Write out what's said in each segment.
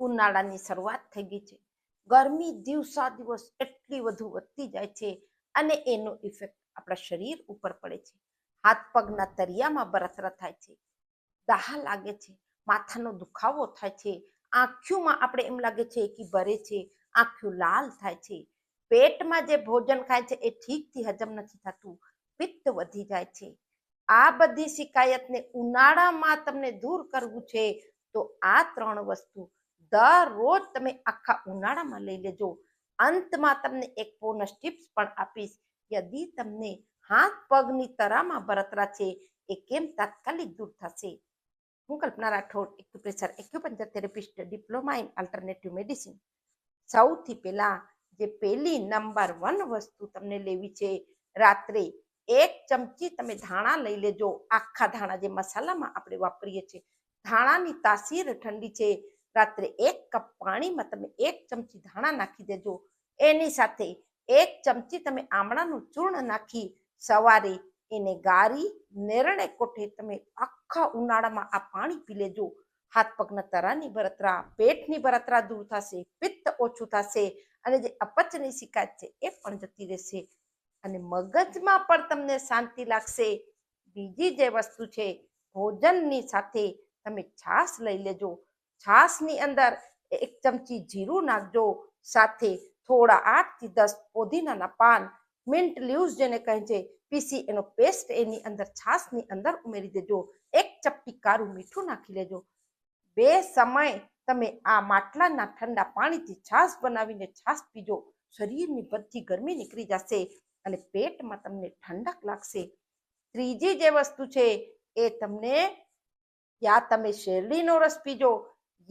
ઉનાળાની શરૂઆત થઈ ગઈ છે. ગરમી દિવસા દિવસ એટલી વધુ વધતી જાય છે અને એનો ઇફેક્ટ આપણા શરીર ઉપર પડે છે. હાથ પગના તરિયામાં બરતરા થાય છે, દાહ લાગે છે, માથાનો દુખાવો થાય છે, આંખોમાં આપણે એમ લાગે છે કે ભરે છે આંખ્યું લાલ થાય છે. પેટમાં જે ભોજન ખાય છે એ ઠીકથી હજમ નથી થતું, પિત્ત વધી જાય છે. આ બધી શિકાયતને ઉનાળામાં તમને દૂર કરવું છે તો આ ત્રણ વસ્તુ દરરોજ તમે આખા ઉનાળામાં લઈ લેજો. અંતમાં તમને એક બોનસ ટિપ્સ પણ આપીશ. યદી તમને હાથ પગની તરામાં બરતરા છે એ કેમ તાત્કાલિક દૂર થશે? હું Kalpana Rathod acupressure acupuncture therapist diploma in alternative medicine સૌથી પહેલા જે પહેલી નંબર વન વસ્તુ તમને લેવી છે, રાત્રે એક ચમચી તમે ધાણા લઈ લેજો. આખા ધાણા જે મસાલામાં આપણે વાપરીએ છીએ. ધાણાની તાસીર ઠંડી છે રાત્રે એક કપ પાણીમાં તમે એક ચમચી ધાણા નાખી દેજો. એની સાથે એક ચમચી તમે આમળાનું ચૂર્ણ નાખી સવારે એને ગારી નેરણે કોઠે તમે આખા ઉનાળામાં આ પાણી પી લેજો. હાથ પગના તરાની બરતરા, પેટની બરતરા દૂર થશે, પિત્ત ઓછું થશે અને જે અપચની શિકાયત છે એ પણ જતી રહેશે. અને મગજમાં પણ તમને શાંતિ લાગશે. બીજી જે વસ્તુ છે, ભોજનની સાથે તમે છાશ લઈ લેજો. છાશની અંદર એક ચમચી જીરું નાખજો, સાથે થોડા આઠથી દસ પોદીનાના પાન, મિન્ટ લીવ્સ જેને કહે છે, પીસી એનો પેસ્ટ એની અંદર છાશની અંદર ઉમેરી દેજો. એક ચપટી કારું મીઠું નાખી લેજો. બે સમય તમે આ માટલાના ઠંડા પાણીથી છાશ બનાવીને છાશ પીજો. શરીરની બધી ગરમી નીકળી જશે અને પેટમાં તમને ઠંડક લાગશે. ત્રીજી જે વસ્તુ છે એ તમને, યા તમે શેરડીનો રસ પીજો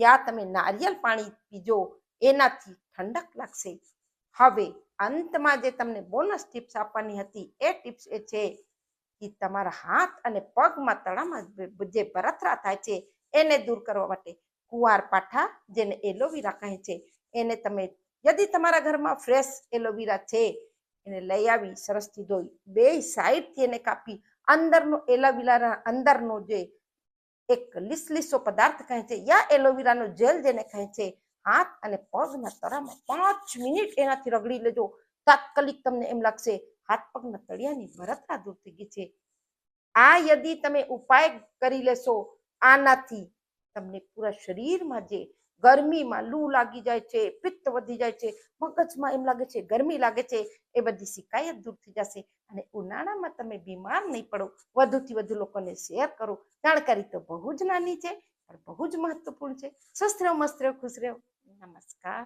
યા તમે નારિયેલ પાણી પીજો, એનાથી ઠંડક લાગશે. હવે અંતમાં જે તમને બોનસ ટિપ્સ આપવાની હતી, એ ટિપ્સ એ છે કે તમારા હાથ અને પગમાં તળામાં જે ભરથરા થાય છે, એને દૂર કરવા માટે કુવાર પાઠા, જેને એલોવેરા કહે છે. એને તમે, યદિ તમારા ઘરમાં ફ્રેશ એલોવેરા છે, એને લઈ આવી સરસથી ધોઈ. બે સાઈડથી એને કાપી, અંદરનો એલોવેરા અંદરનો જે એક લીસલીસો પદાર્થ કહે છે. યા એલોવેરાનો જેલ જેને કહે છે. હાથ અને પગના તળામાં પાંચ મિનિટ એનાથી રગડી લેજો. તાત્કાલિક તમને એમ લાગશે, હાથ પગના તળિયાની ભરતરા દૂર થઈ ગઈ છે. આ યદી તમે ઉપાય કરી લેશો. આનાથી તમને પૂરા શરીરમાં જે ગરમીમાં લૂ લાગી જાય છે, પિત્ત વધી જાય છે, મગજમાં એમ લાગે છે, ગરમી લાગે છે, એ બધી શિકાયત દૂર થઈ જશે અને ઉનાળામાં તમે બીમાર નહીં પડો. વધુથી વધુ લોકોને શેર કરો. જાણકારી તો બહુ જ નાની છે, પણ બહુ જ મહત્વપૂર્ણ છે. સ્વસ્થ રહો, મસ્ત રહો, ખુશ રહો. નમસ્કાર.